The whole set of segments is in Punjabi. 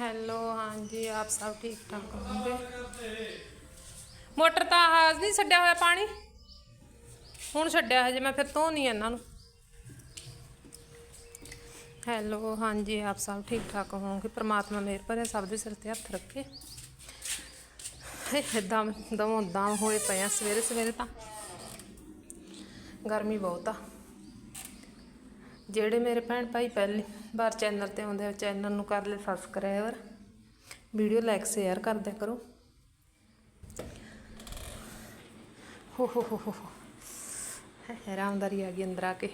ਹੈਲੋ, ਹਾਂਜੀ, ਆਪ ਸਭ ਠੀਕ ਠਾਕ ਹੋਵੋਗੇ? ਮੋਟਰ ਤਾਂ ਆਹ ਨਹੀਂ ਛੱਡਿਆ ਹੋਇਆ ਪਾਣੀ? ਹੁਣ ਛੱਡਿਆ ਹਜੇ, ਮੈਂ ਫਿਰ ਤੋਂ ਨਹੀਂ ਇਹਨਾਂ ਨੂੰ। ਹੈਲੋ, ਹਾਂਜੀ, ਆਪ ਸਭ ਠੀਕ ਠਾਕ ਹੋਵੋਗੇ? ਪ੍ਰਮਾਤਮਾ ਮੇਰ ਭਰੇ, ਸਭ ਦੇ ਸਿਰ ਤੇ ਹੱਥ ਰੱਖੇ। ਦਮ ਦਮ ਦਮ ਹੋਏ ਪਏ ਆ ਸਵੇਰੇ ਸਵੇਰੇ ਤਾਂ। ਗਰਮੀ ਬਹੁਤ ਆ। ਜਿਹੜੇ ਮੇਰੇ ਭੈਣ ਭਾਈ ਪਹਿਲੀ ਵਾਰ ਚੈਨਲ ਤੇ ਆਉਂਦੇ ਆ, ਚੈਨਲ ਨੂੰ ਕਰ ਲੈ ਸਬਸਕ੍ਰਾਈਬਰ ਵੀਡੀਓ ਲਾਈਕ ਸ਼ੇਅਰ ਕਰਦਿਆ ਕਰੋ। ਹੋ ਹੋ ਹੋ ਹੋ, ਹੈ। ਆਰਾਮਦਾਰੀ ਆ ਗਈ ਅੰਦਰ ਆ ਕੇ।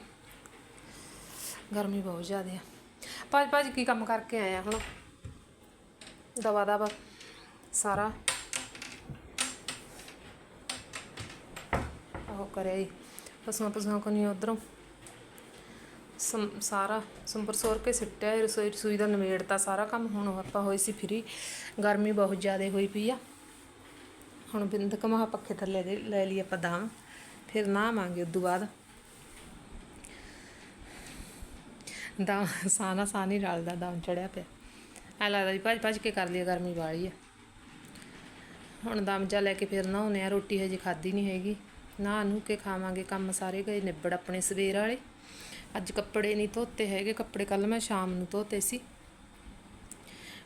ਗਰਮੀ ਬਹੁਤ ਜ਼ਿਆਦਾ ਆ। ਭਾਜ ਭਾਜ ਕੀ ਕੰਮ ਕਰਕੇ ਆਇਆ ਹੁਣ ਦਵਾ ਦਵਾ ਸਾਰਾ। ਉਹ ਕਰੇ ਪਸੂਆਂ ਪਸੂਆਂ ਕੋ ਨਹੀਂ ਉਧਰੋਂ। ਸਮ- ਸਾਰਾ ਸੰਪਰ ਸੋਰ ਕੇ ਸਿੱਟਿਆ, ਰਸੋਈ ਰਸੋਈ ਦਾ ਨਵੇੜਤਾ ਸਾਰਾ ਕੰਮ ਹੁਣ ਆਪਾਂ ਹੋਏ ਸੀ ਫਰੀ। ਗਰਮੀ ਬਹੁਤ ਜ਼ਿਆਦਾ ਹੋਈ ਪਈ ਆ। ਹੁਣ ਬਿੰਦ ਕਮਾ ਪੱਖੇ ਥੱਲੇ ਦੇ ਲੈ ਲਈ ਆਪਾਂ ਦਾਮ, ਫਿਰ ਨਾ ਨਹਾਵਾਂਗੇ ਉਦੋਂ ਬਾਅਦ। ਦਾਮ, ਸਾਨਾ ਸਾਨੀ ਰਲਦਾ, ਦਮ ਚੜਿਆ ਪਿਆ। ਐ ਲੱਗਦਾ ਜੀ ਭੱਜ ਭੱਜ ਕੇ ਕਰ ਲਿਆ ਗਰਮੀ ਵਾਲੀ ਆ। ਹੁਣ ਦਮ ਜਾ ਲੈ ਕੇ ਫਿਰ ਨਹਾਉਨੇ ਆ, ਰੋਟੀ ਹਜੇ ਖਾਧੀ ਨਹੀਂ ਹੈਗੀ। ਨਾ ਨੂੰ ਕੇ ਖਾਵਾਂਗੇ, ਕੰਮ ਸਾਰੇ ਗਏ, ਨਿਬੜ ਆਪਣੇ ਸਵੇਰ ਵਾਲੇ। ਅੱਜ ਕੱਪੜੇ ਨਹੀਂ ਧੋਤੇ ਹੈਗੇ, ਕੱਪੜੇ ਕੱਲ ਮੈਂ ਸ਼ਾਮ ਨੂੰ ਧੋਤੇ ਸੀ।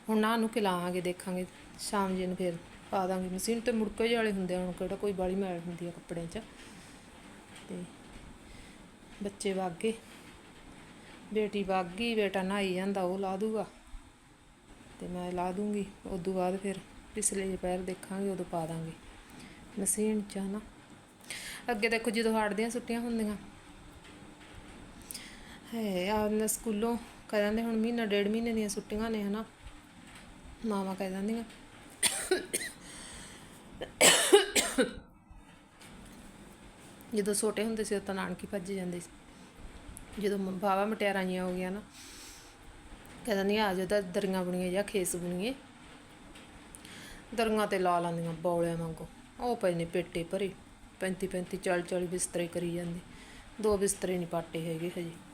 ਹੁਣ ਨਾ ਨੂੰ ਲਾਵਾਂਗੇ ਦੇਖਾਂਗੇ, ਸ਼ਾਮ ਜੀ ਨੂੰ ਫਿਰ ਪਾ ਦਾਂਗੇ ਮਸ਼ੀਨ ਤੇ ਮੁੜਕੇ ਜਿਹੇ ਵਾਲੇ ਹੁੰਦੇ ਹੁਣ ਕਿਹੜਾ ਕੋਈ ਬਾਲੀ ਮੈਲ ਹੁੰਦੀ ਆ ਕੱਪੜਿਆਂ 'ਚ। ਤੇ ਬੱਚੇ ਵਗ ਗਏ, ਬੇਟੀ ਵਗ ਗਈ, ਬੇਟਾ ਨਹਾਈ ਜਾਂਦਾ, ਉਹ ਲਾ ਦੂਗਾ। ਤੇ ਮੈਂ ਲਾ ਦੂੰਗੀ, ਉਦੋਂ ਬਾਅਦ ਫਿਰ ਪਿਛਲੇ ਜਿਹੇ ਪੈਰ ਦੇਖਾਂਗੇ, ਉਦੋਂ ਪਾ ਦਾਂਗੇ। ਮਸ਼ੀਨ 'ਚ ਨਾ। ਅੱਗੇ ਦੇਖੋ ਜਦੋਂ ਹੜਦੀਆਂ ਸੁੱਟੀਆਂ ਹੁੰਦੀਆਂ ਹੈ ਆ ਸਕੂਲੋਂ ਕਹਿ ਦਿੰਦੇ ਹੁਣ ਮਹੀਨਾ ਡੇਢ ਮਹੀਨੇ ਦੀਆਂ ਛੁੱਟੀਆਂ ਨੇ, ਹਨਾ। ਮਾਵਾਂ ਕਹਿ ਦਿੰਦੀਆਂ। ਜਦੋਂ ਛੋਟੇ ਹੁੰਦੇ ਸੀ ਤਾਂ ਨਾਨਕੀ ਭੱਜ ਜਾਂਦੇ ਸੀ। ਜਦੋਂ ਬਾਵਾ ਮਟਿਆਰਾਂ ਜੀਆਂ ਹੋ ਗਈਆਂ ਨਾ, ਕਹਿ ਦਿੰਦੀਆਂ, ਆ ਜਾਓ ਤਾਂ ਦਰੀਆਂ ਬੁਣੀਏ ਜਾਂ ਖੇਸ ਬੁਣੀਏ। ਦਰੀਆਂ ਤੇ ਲਾ ਲਾਂਦੀਆਂ ਬੌਲਿਆਂ ਵਾਂਗੂ। ਉਹ ਪਏ ਨੇ ਪੇਟੇ ਭਰੇ। 35 35 40 40 ਬਿਸਤਰੇ ਕਰੀ ਜਾਂਦੇ। ਦੋ ਬਿਸਤਰੇ ਨਹੀਂ ਪਾਟੇ ਹੈਗੇ ਹਜੇ।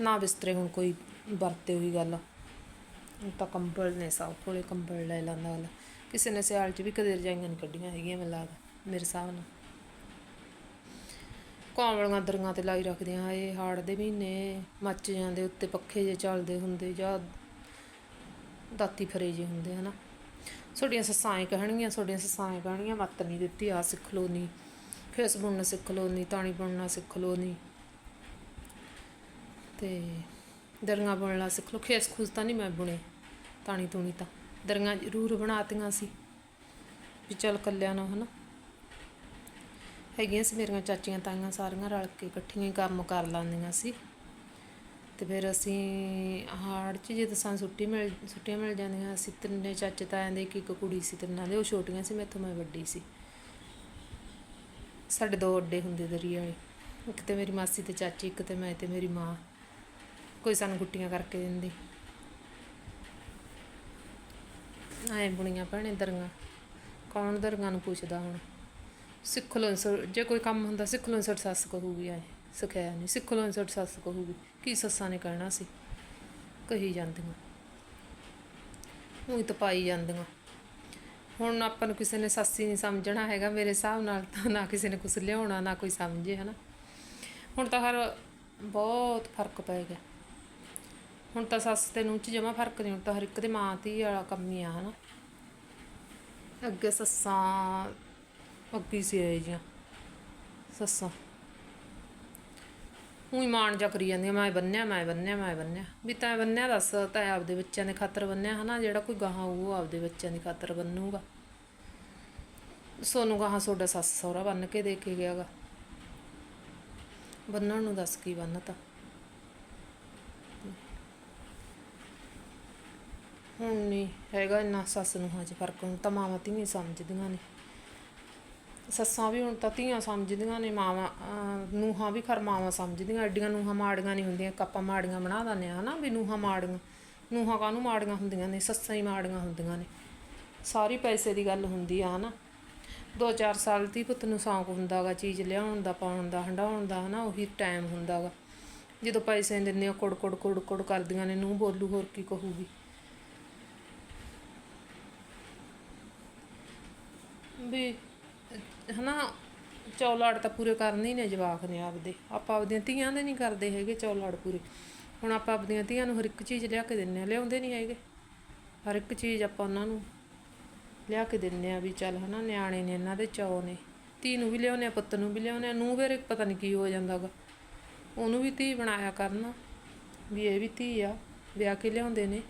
ਨਾ ਬਿਸਤਰੇ ਹੁਣ ਕੋਈ ਵਰਤੇ ਹੋਈ ਗੱਲ। ਹੁਣ ਤਾਂ ਕੰਬਲ ਨੇ ਸਭ ਕੋਲੇ ਕੰਬਲ ਲੈ ਲੈਂਦਾ ਗੱਲ ਕਿਸੇ ਨੇ ਸਿਆਲ 'ਚ ਵੀ ਕਦੇ ਰਜਾਈਆਂ ਨਹੀਂ ਕੱਢੀਆਂ ਹੈਗੀਆਂ ਮੈਨੂੰ ਲੱਗਦਾ, ਮੇਰੇ ਹਿਸਾਬ ਨਾਲ। ਕਾਂਵਲੀਆਂ ਦਰੀਆਂ ਤੇ ਲਾਈ ਰੱਖਦੇ ਆ, ਇਹ ਹਾੜ ਦੇ ਮਹੀਨੇ ਮੱਚ ਜਾਂਦੇ, ਉੱਤੇ ਪੱਖੇ ਜੇ ਚੱਲਦੇ ਹੁੰਦੇ ਜਾਂ ਦਾਤੀ ਫਰੇ ਜੇ ਹੁੰਦੇ, ਹਨਾ। ਤੁਹਾਡੀਆਂ ਸੱਸਾਂ ਐ ਕਹਿਣਗੀਆਂ ਤੁਹਾਡੀਆਂ ਸੱਸਾਂ ਐ ਕਹਿਣਗੀਆਂ, ਮੱਤ ਨਹੀਂ ਦਿੱਤੀ ਆ ਸਿੱਖ ਲੋ ਨਹੀਂ ਫੇਸ ਬੁਣਨਾ ਸਿੱਖ ਲੋ ਨਹੀਂ ਤਾਣੀ ਬੁਣਨਾ ਸਿੱਖ ਲੋ ਨਹੀਂ ਤੇ ਦਰੀਆਂ ਬੁਣਨਾ ਸਿੱਖ ਲਓ। ਖੇਸ ਖੁਸ਼ ਤਾਂ ਨਹੀਂ ਮੈਂ ਬੁਣੇ, ਤਾਣੀ ਤੂਣੀ ਤਾਂ। ਦਰੀਆਂ ਜ਼ਰੂਰ ਬਣਾਤੀਆਂ ਸੀ, ਵੀ ਚੱਲ ਕੱਲਿਆਂ ਨੂੰ ਹਨਾ। ਹੈਗੀਆਂ ਸੀ ਮੇਰੀਆਂ ਚਾਚੀਆਂ ਤਾਈਆਂ ਸਾਰੀਆਂ ਰਲ ਕੇ ਇਕੱਠੀਆਂ ਕੰਮ ਕਰ ਲੈਂਦੀਆਂ ਸੀ। ਤੇ ਫਿਰ ਅਸੀਂ ਹਾੜ 'ਚ ਜਦੋਂ ਸਾਨੂੰ ਛੁੱਟੀ ਮਿਲ, ਛੁੱਟੀਆਂ ਮਿਲ ਜਾਂਦੀਆਂ ਅਸੀਂ ਤਿੰਨੇ ਚਾਚੇ ਤਾਇਆਂ ਦੇ ਇੱਕ ਇੱਕ ਕੁੜੀ ਸੀ, ਤਿੰਨਾਂ ਦੇ। ਉਹ ਛੋਟੀਆਂ ਸੀ, ਮੈਥੋਂ ਮੈਂ ਵੱਡੀ ਸੀ। ਸਾਡੇ ਦੋ ਅੱਡੇ ਹੁੰਦੇ ਦਰੀ ਵਾਲੇ। ਇੱਕ ਤੇ ਮੇਰੀ ਮਾਸੀ ਤੇ ਚਾਚੀ, ਇੱਕ ਤੇ ਮੈਂ ਤੇ ਮੇਰੀ ਮਾਂ। ਕੋਈ ਸਾਨੂੰ ਗੁੱਟੀਆਂ ਕਰਕੇ ਦਿੰਦੀ। ਐ ਬੁਣੀਆਂ ਭੈਣੇ ਦਰੀਆਂ, ਕੌਣ ਦਰੀਆਂ ਨੂੰ ਪੁੱਛਦਾ ਹੁਣ? ਸਿੱਖ ਲੋ ਸਰ ਜੇ ਕੋਈ ਕੰਮ ਹੁੰਦਾ ਸਿੱਖ ਲੋ ਸਰ ਸੱਸ ਕਹੂਗੀ ਐ ਸਿਖਾਇਆ ਨਹੀਂ, ਸਿੱਖ ਲੋ ਸਰ ਸੱਸ ਕਹੂਗੀ, ਕੀ ਸੱਸਾਂ ਨੇ ਕਹਿਣਾ ਸੀ? ਕਹੀ ਜਾਂਦੀਆਂ। ਉਹੀ ਤਾਂ ਪਾਈ ਜਾਂਦੀਆਂ। ਹੁਣ ਆਪਾਂ ਨੂੰ ਕਿਸੇ ਨੇ ਸੱਸੀ ਨਹੀਂ ਸਮਝਣਾ ਹੈਗਾ ਮੇਰੇ ਹਿਸਾਬ ਨਾਲ ਤਾਂ ਨਾ ਕਿਸੇ ਨੇ ਕੁਝ ਲਿਆਉਣਾ, ਨਾ ਕੋਈ ਸਮਝੇ, ਹਨਾ? ਹੁਣ ਤਾਂ ਹਰ ਬਹੁਤ ਫ਼ਰਕ ਪੈ ਗਿਆ। ਹੁਣ ਤਾਂ ਸੱਸ ਤੇ ਨੂੰਹ ਚ ਜਮਾ ਫ਼ਰਕ ਨਹੀਂ, ਹੁਣ ਤਾਂ ਹਰ ਇੱਕ ਦੇ ਮਾਂ ਧੀ ਵਾਲਾ ਕੰਮ ਹੀ ਆ, ਹਨਾ। ਅੱਗੇ ਸੱਸਾਂ ਅੱਗੀ ਸੀ ਇਹ ਜੀਆਂ ਸੱਸਾਂ। ਉਹੀ ਮਾਣ ਜਾ ਕਰੀ ਜਾਂਦੀਆਂ, ਮੈਂ ਬੰਨਿਆ ਮੈਂ ਬੰਨਿਆ ਮੈਂ ਬੰਨਿਆ। ਵੀ ਤਾਂ ਬੰਨਿਆ ਦੱਸ, ਤਾਂ ਆਪਦੇ ਬੱਚਿਆਂ ਦੇ ਖਾਤਰ ਬੰਨਿਆ, ਹਨਾ। ਜਿਹੜਾ ਕੋਈ ਗਾਹਾਂ ਉਹ ਆਪਦੇ ਬੱਚਿਆਂ ਦੀ ਖਾਤਰ ਬੰਨੂਗਾ। ਸੋਨੂੰ ਗਾਹਾਂ ਤੁਹਾਡਾ ਸੱਸ ਸਹੁਰਾ ਬੰਨ ਕੇ ਦੇ ਕੇ ਗਿਆਗਾ। ਬੰਨਣ ਨੂੰ ਦੱਸ ਕੀ ਬੰਨਤਾ। ਹੁਣ ਨਹੀਂ ਹੈਗਾ ਇੰਨਾ ਸੱਸ ਨੂੰ, ਹਜੇ ਫ਼ਰਕ ਹੁਣ ਤਾਂ ਮਾਵਾਂ ਧੀਆਂ ਸਮਝਦੀਆਂ ਨੇ। ਸੱਸਾਂ ਵੀ ਹੁਣ ਤਾਂ ਧੀਆਂ ਸਮਝਦੀਆਂ ਨੇ, ਮਾਵਾਂ, ਅਹ ਨੂੰਹਾਂ ਵੀ ਖਰ ਮਾਵਾਂ ਸਮਝਦੀਆਂ, ਐਡੀਆਂ ਨੂੰਹਾਂ ਮਾੜੀਆਂ ਨਹੀਂ ਹੁੰਦੀਆਂ ਕੱਪਾਂ ਮਾੜੀਆਂ ਬਣਾ ਦਿੰਦੇ ਆ ਹਨਾ ਵੀ ਨੂੰਹਾਂ ਮਾੜੀਆਂ। ਨੂੰਹਾਂ ਕਾਹਨੂੰ ਮਾੜੀਆਂ ਹੁੰਦੀਆਂ ਨੇ, ਸੱਸਾਂ ਹੀ ਮਾੜੀਆਂ ਹੁੰਦੀਆਂ ਨੇ। ਸਾਰੀ ਪੈਸੇ ਦੀ ਗੱਲ ਹੁੰਦੀ ਆ ਹਨਾ। ਦੋ ਚਾਰ ਸਾਲ ਦੀ ਪੁੱਤ ਨੂੰ ਸ਼ੌਂਕ ਹੁੰਦਾਗਾ, ਚੀਜ਼ ਲਿਆਉਣ ਦਾ, ਪਾਉਣ ਦਾ ਹੰਡਾਉਣ ਦਾ ਹਨਾ, ਉਹੀ ਟਾਈਮ ਹੁੰਦਾਗਾ। ਜਦੋਂ ਪੈਸੇ ਦਿੰਦੇ ਆ ਕੁੜ ਕੁੜ ਕੁੜ ਕੁੜ ਕਰਦੀਆਂ ਨੇ ਨੂੰ ਬੋਲੂ ਹੋਰ ਕੀ ਕਹੂਗੀ। ਵੀ, ਹਨਾ ਚੌਲਾੜ ਤਾਂ ਪੂਰੇ ਕਰਨੇ ਹੀ ਨੇ ਜਵਾਕ ਨੇ ਆਪਦੇ। ਆਪਾਂ ਆਪਦੀਆਂ ਧੀਆਂ ਦੇ ਨਹੀਂ ਕਰਦੇ ਹੈਗੇ ਚੌਲਾੜ ਪੂਰੇ। ਹੁਣ ਆਪਾਂ ਆਪਦੀਆਂ ਧੀਆਂ ਨੂੰ ਹਰ ਇੱਕ ਚੀਜ਼ ਲਿਆ ਕੇ ਦਿੰਨੇ ਆ ਲਿਆਉਂਦੇ ਨਹੀਂ ਹੈਗੇ। ਹਰ ਇੱਕ ਚੀਜ਼ ਆਪਾਂ ਉਹਨਾਂ ਨੂੰ ਲਿਆ ਕੇ ਦਿੰਨੇ ਆ ਵੀ ਚੱਲ, ਹਨਾ, ਨਿਆਣੇ ਨੇ, ਇਹਨਾਂ ਦੇ ਚੌ ਨੇ। ਧੀ ਨੂੰ ਵੀ ਲਿਆਉਂਦੇ ਆ ਪੁੱਤ ਨੂੰ ਵੀ ਲਿਆਉਂਦੇ ਆ ਨੂੰ ਫਿਰ ਪਤਾ ਨਹੀਂ ਕੀ ਹੋ ਜਾਂਦਾਗਾ। ਉਹਨੂੰ ਵੀ ਧੀ ਬਣਾਇਆ ਕਰਨਾ, ਵੀ ਇਹ ਵੀ ਧੀ ਆ, ਵਿਆਹ ਕੇ ਲਿਆਉਂਦੇ ਨੇ।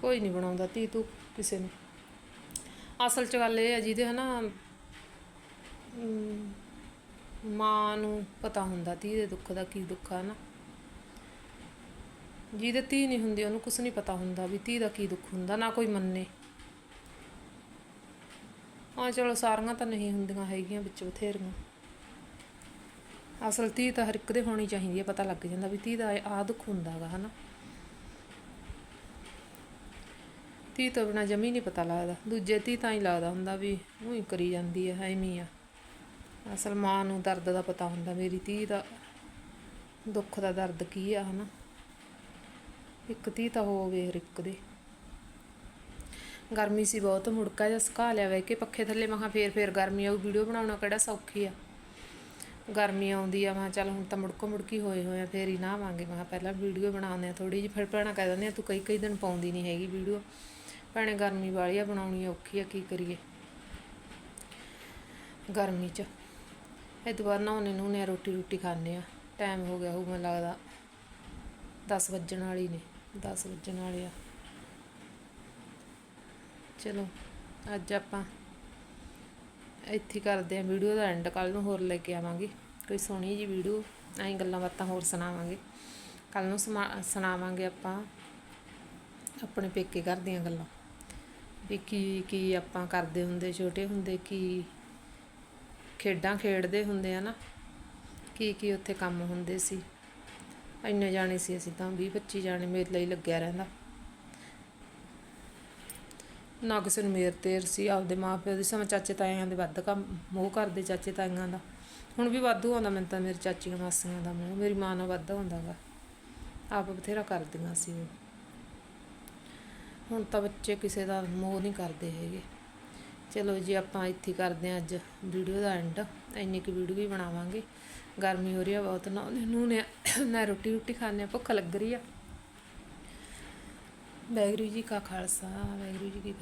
ਕੋਈ ਨਹੀਂ ਬਣਾਉਂਦਾ ਧੀ ਤੂੰ ਕਿਸੇ ਨੂੰ। ਅਸਲ 'ਚ ਗੱਲ ਇਹ ਹੈ ਜਿਹਦੇ ਹਨਾ ਮਾਂ ਨੂੰ ਪਤਾ ਹੁੰਦਾ ਧੀ ਦੇ ਦੁੱਖ ਦਾ ਕੀ ਦੁੱਖ ਆ ਨਾ ਜਿਹਦੇ ਧੀ ਨਹੀਂ ਹੁੰਦੀ ਉਹਨੂੰ ਕੁਝ ਨਹੀਂ ਪਤਾ ਹੁੰਦਾ ਵੀ ਧੀ ਦਾ ਕੀ ਦੁੱਖ ਹੁੰਦਾ, ਨਾ ਕੋਈ ਮੰਨੇ। ਹਾਂ, ਚਲੋ ਸਾਰੀਆਂ ਤਾਂ ਨਹੀਂ ਹੁੰਦੀਆਂ ਹੈਗੀਆਂ ਵਿੱਚ ਬਥੇਰੀਆਂ। ਅਸਲ ਧੀ ਤਾਂ ਹਰ ਇੱਕ ਦੇ ਹੋਣੀ ਚਾਹੀਦੀ ਹੈ, ਪਤਾ ਲੱਗ ਜਾਂਦਾ ਵੀ ਧੀ ਦਾ ਆਹ ਦੁੱਖ ਹੁੰਦਾਗਾ ਹਨਾ। ਧੀ ਤੋਂ ਬਿਨਾ ਜਮੀ ਨਹੀਂ ਪਤਾ ਲੱਗਦਾ। ਦੂਜੇ ਧੀ ਤਾਂ ਹੀ ਲੱਗਦਾ ਹੁੰਦਾ ਵੀ ਉਹੀ ਕਰੀ ਜਾਂਦੀ ਹੈ ਐਵੇਂ ਆ। ਅਸਲ ਮਾਂ ਨੂੰ ਦਰਦ ਦਾ ਪਤਾ ਹੁੰਦਾ, ਮੇਰੀ ਧੀ ਦਾ ਦੁੱਖ ਦਾ ਦਰਦ ਕੀ ਆ, ਹਨਾ? ਇੱਕ ਧੀ ਤਾਂ ਹੋਵੇ ਹਰ ਇੱਕ ਦੇ। ਗਰਮੀ ਸੀ ਬਹੁਤ, ਮੁੜਕਾ ਜਿਹਾ ਸੁਕਾ ਲਿਆ ਵੇ ਕਿ ਪੱਖੇ ਥੱਲੇ ਮਹਾ ਫੇਰ ਫੇਰ ਗਰਮੀ ਆਊ, ਵੀਡੀਓ ਬਣਾਉਣਾ ਕਿਹੜਾ ਸੌਖੀ ਆ। ਗਰਮੀ ਆਉਂਦੀ ਆ, ਮੈਂ ਚੱਲ ਹੁਣ ਤਾਂ ਮੁੜਕੋ ਮੁੜਕੀ ਹੋਏ ਹੋਏ ਆ, ਫੇਰ ਹੀ ਨਾ ਆਵਾਂਗੇ ਮੈਂ ਕਿਹਾ ਪਹਿਲਾਂ ਵੀਡੀਓ ਬਣਾਉਂਦੇ ਆ ਥੋੜੀ ਜਿਹੀ ਫਿਰ ਭੈਣਾਂ ਕਹਿ ਦਿੰਦੇ ਆ, ਤੂੰ ਕਈ ਕਈ ਦਿਨ ਪਾਉਂਦੀ ਨਹੀਂ ਹੈਗੀ ਵੀਡੀਓ। ਭੈਣੇ ਗਰਮੀ ਵਾਲੀ ਆ, ਬਣਾਉਣੀ ਔਖੀ ਆ, ਕੀ ਕਰੀਏ? ਗਰਮੀ 'ਚ। ਇਹ ਤੋਂ ਬਾਅਦ ਨਹਾਉਣੇ ਨੂੰ ਨੇ ਰੋਟੀ ਰੋਟੀ ਖਾਣੇ ਆ। ਟਾਈਮ ਹੋ ਗਿਆ ਹੋਊ ਮੈਨੂੰ ਲੱਗਦਾ। 10 ਵੱਜਣ ਵਾਲੀ ਨੇ। 10 ਵੱਜਣ ਵਾਲੇ ਆ। ਚਲੋ, ਅੱਜ ਆਪਾਂ ਇੱਥੇ ਕਰਦੇ ਆ ਵੀਡੀਓ ਦਾ ਐਂਡ ਕੱਲ ਨੂੰ ਹੋਰ ਲੈ ਕੇ ਆਵਾਂਗੇ। ਕੋਈ ਸੋਹਣੀ ਜੀ ਵੀਡੀਓ ਐਂ ਗੱਲਾਂ ਬਾਤਾਂ ਹੋਰ ਸੁਣਾਵਾਂਗੇ। ਕੱਲ ਨੂੰ ਸਮਾ- ਸੁਣਾਵਾਂਗੇ ਆਪਾਂ ਆਪਣੇ ਪੇਕੇ ਘਰ ਦੀਆਂ ਗੱਲਾਂ। ਵੀ ਕੀ ਕੀ ਆਪਾਂ ਕਰਦੇ ਹੁੰਦੇ, ਛੋਟੇ ਹੁੰਦੇ ਕੀ ਖੇਡਾਂ ਖੇਡਦੇ ਹੁੰਦੇ ਆ ਨਾ, ਕੀ ਕੀ ਉੱਥੇ ਕੰਮ ਹੁੰਦੇ ਸੀ। ਇੰਨੇ ਜਾਣੇ ਸੀ ਅਸੀਂ ਤਾਂ 20 25 ਜਾਣੇ ਮੇਰੇ ਲਈ ਲੱਗਿਆ ਰਹਿੰਦਾ। ਨਾ ਕਿਸੇ ਨੂੰ ਮੇਰ ਤੇਰ ਸੀ, ਆਪਦੇ ਮਾਪਿਆਂ ਦੀ ਸਮਾਂ ਚਾਚੇ ਤਾਇਆਂ ਦੇ ਵੱਧ ਕੰਮ, ਮੋਹ ਕਰਦੇ ਚਾਚੇ ਤਾਇਆਂ ਦਾ। ਹੁਣ ਵੀ ਵਾਧੂ ਆਉਂਦਾ ਮੈਨੂੰ ਤਾਂ, ਮੇਰੀ ਚਾਚੀਆਂ ਮਾਸੀਆਂ ਦਾ ਮੋਹ, ਮੇਰੀ ਮਾਂ ਨਾਲ ਵੱਧ ਆਉਂਦਾਗਾ ਆਪ ਬਥੇਰਾ ਕਰਦੀਆਂ ਸੀ ਉਹ। ਹੁਣ ਤਾਂ ਬੱਚੇ ਕਿਸੇ ਦਾ ਮੋਹ ਨਹੀਂ ਕਰਦੇ ਹੈਗੇ। ਚਲੋ ਜੀ, ਆਪਾਂ ਇੱਥੇ ਕਰਦੇ ਹਾਂ ਅੱਜ ਵੀਡੀਓ ਦਾ ਐਂਡ ਇੰਨੀ ਕੁ ਵੀਡੀਓ ਵੀ ਬਣਾਵਾਂਗੇ। ਗਰਮੀ ਹੋ ਰਹੀ ਆ ਬਹੁਤ, ਨਾ ਨੂੰ ਨੇ ਨਾ ਰੋਟੀ ਰੋਟੀ ਖਾਣੇ ਭੁੱਖ ਲੱਗ ਰਹੀ ਆ। ਵਾਹਿਗੁਰੂ ਜੀ ਕਾ ਖਾਲਸਾ, ਵਾਹਿਗੁਰੂ ਜੀ ਕੀ ਫਤਿਹ।